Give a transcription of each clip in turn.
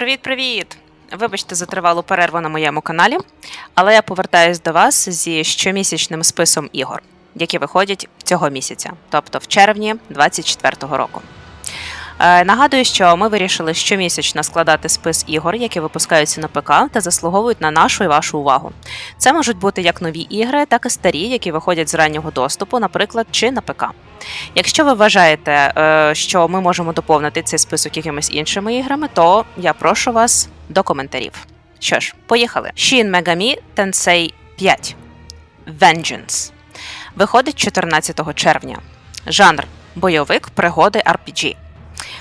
Привіт-привіт! Вибачте за тривалу перерву на моєму каналі, але я повертаюсь до вас зі щомісячним списом ігор, які виходять цього місяця, тобто в червні 2024 року. Е, Нагадую, що ми вирішили щомісячно складати спис ігор, які випускаються на ПК та заслуговують на нашу і вашу увагу. Це можуть бути як нові ігри, так і старі, які виходять з раннього доступу, наприклад, чи на ПК. Якщо ви вважаєте, е, що ми можемо доповнити цей список якимись іншими іграми, то я прошу вас до коментарів. Що ж, поїхали. Shin Megami Tensei 5 Vengeance виходить 14 червня. Жанр бойовик, пригоди RPG.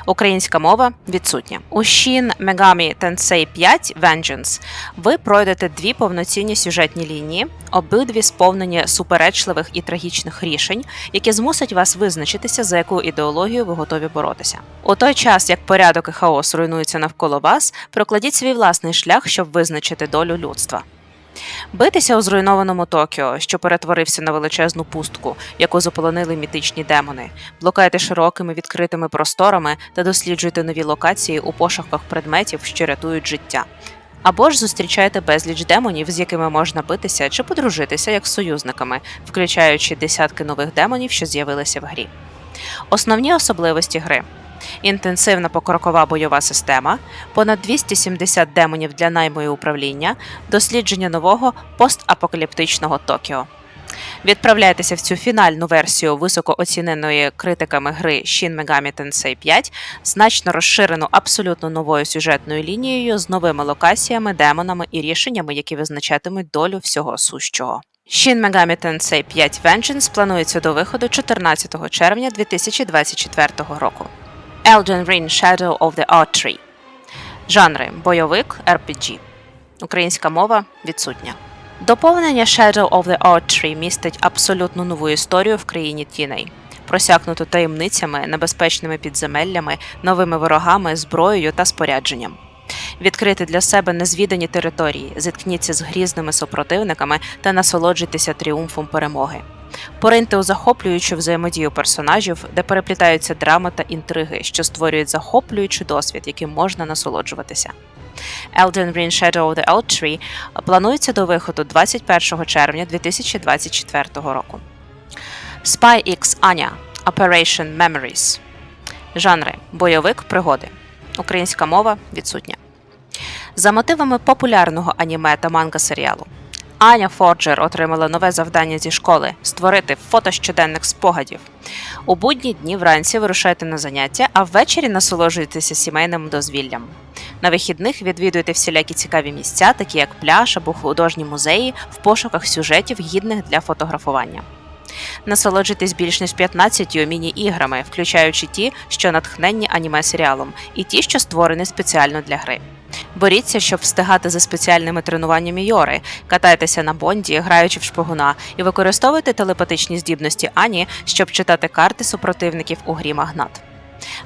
Українська мова відсутня. У Shin Megami Tensei 5 Vengeance ви пройдете дві повноцінні сюжетні лінії, обидві сповнені суперечливих і трагічних рішень, які змусять вас визначитися, за яку ідеологію ви готові боротися. У той час, як порядок і хаос руйнуються навколо вас, прокладіть свій власний шлях, щоб визначити долю людства. Битися у зруйнованому Токіо, що перетворився на величезну пустку, яку заполонили мітичні демони. Блукайте широкими відкритими просторами та досліджуйте нові локації у пошуках предметів, що рятують життя. Або ж зустрічайте безліч демонів, з якими можна битися чи подружитися як з союзниками, включаючи десятки нових демонів, що з'явилися в грі. Основні особливості гри. Інтенсивна покрокова бойова система, понад 270 демонів для найму і управління, дослідження нового постапокаліптичного Токіо. Відправляйтеся в цю фінальну версію високооціненої критиками гри Shin Megami Tensei 5, значно розширену абсолютно новою сюжетною лінією з новими локаціями, демонами і рішеннями, які визначатимуть долю всього сущого. Shin Megami Tensei 5 Vengeance планується до виходу 14 червня 2024 року. Elden Ring Shadow of the Art Tree. Жанри бойовик RPG. Українська мова відсутня. Доповнення Shadow of the Art Tree містить абсолютно нову історію в країні тіней, просякнуту таємницями, небезпечними підземеллями, новими ворогами, зброєю та спорядженням. Відкрити для себе незвідані території, зіткніться з грізними супротивниками та насолоджуйтеся тріумфом перемоги. Пориньте у захоплюючу взаємодію персонажів, де переплітаються драми та інтриги, що створюють захоплюючий досвід, яким можна насолоджуватися. Elden Ring Shadow of the Old Tree планується до виходу 21 червня 2024 року. Spy X Anya Operation Memories. Жанри бойовик, пригоди. Українська мова відсутня. За мотивами популярного аніме та манга серіалу. Аня Форджер отримала нове завдання зі школи створити фото щоденних спогадів. У будні дні вранці вирушайте на заняття, а ввечері насолоджуйтеся сімейним дозвіллям. На вихідних відвідуйте всілякі цікаві місця, такі як пляж або художні музеї, в пошуках сюжетів, гідних для фотографування. Насолоджуйтесь більш ніж 15 міні-іграми, включаючи ті, що натхненні аніме серіалом, і ті, що створені спеціально для гри. Боріться, щоб встигати за спеціальними тренуваннями Йори, катайтеся на бонді, граючи в шпигуна, і використовуйте телепатичні здібності Ані, щоб читати карти супротивників у грі Магнат.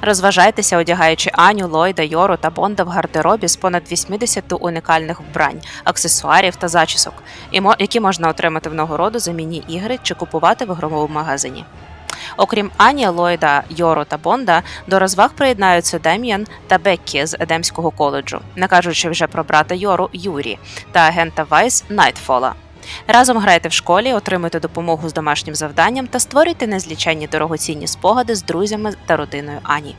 Розважайтеся, одягаючи Аню, Ллойда, Йору та Бонда в гардеробі з понад 80 унікальних вбрань, аксесуарів та зачісок, які можна отримати в нагороду за міні-ігри чи купувати в ігровому магазині. Окрім Ані, Ллойда, Йору та Бонда, до розваг приєднаються Дем'ян та Беккі з Едемського коледжу, не кажучи вже про брата Йору Юрі та агента Вайс Найтфола. Разом грайте в школі, отримуйте допомогу з домашнім завданням та створюйте незліченні дорогоцінні спогади з друзями та родиною Ані.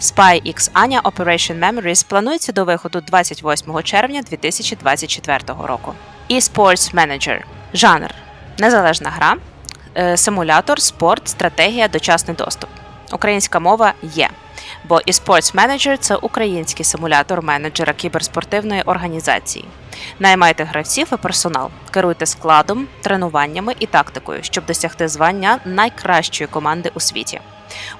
Spy X Anya Operation Memories планується до виходу 28 червня 2024 року. eSports Manager жанр незалежна гра, симулятор, спорт, стратегія, дочасний доступ. Українська мова є. Бо eSports Manager – це український симулятор менеджера кіберспортивної організації. Наймайте гравців і персонал, керуйте складом, тренуваннями і тактикою, щоб досягти звання найкращої команди у світі.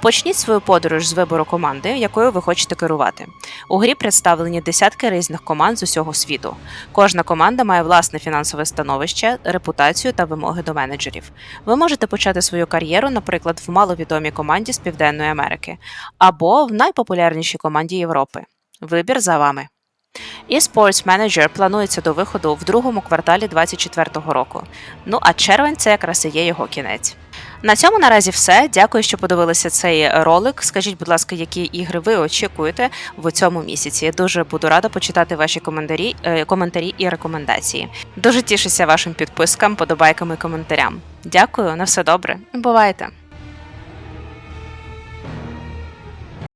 Почніть свою подорож з вибору команди, якою ви хочете керувати. У грі представлені десятки різних команд з усього світу. Кожна команда має власне фінансове становище, репутацію та вимоги до менеджерів. Ви можете почати свою кар'єру, наприклад, в маловідомій команді з Південної Америки або в найпопулярнішій команді Європи. Вибір за вами. І Sports Manager планується до виходу в другому кварталі 2024 року. Ну а червень це якраз і є його кінець. На цьому наразі все. Дякую, що подивилися цей ролик. Скажіть, будь ласка, які ігри ви очікуєте в цьому місяці? Я дуже буду рада почитати ваші коментарі, е, коментарі і рекомендації. Дуже тішуся вашим підпискам, подобайкам і коментарям. Дякую, на все добре. Бувайте!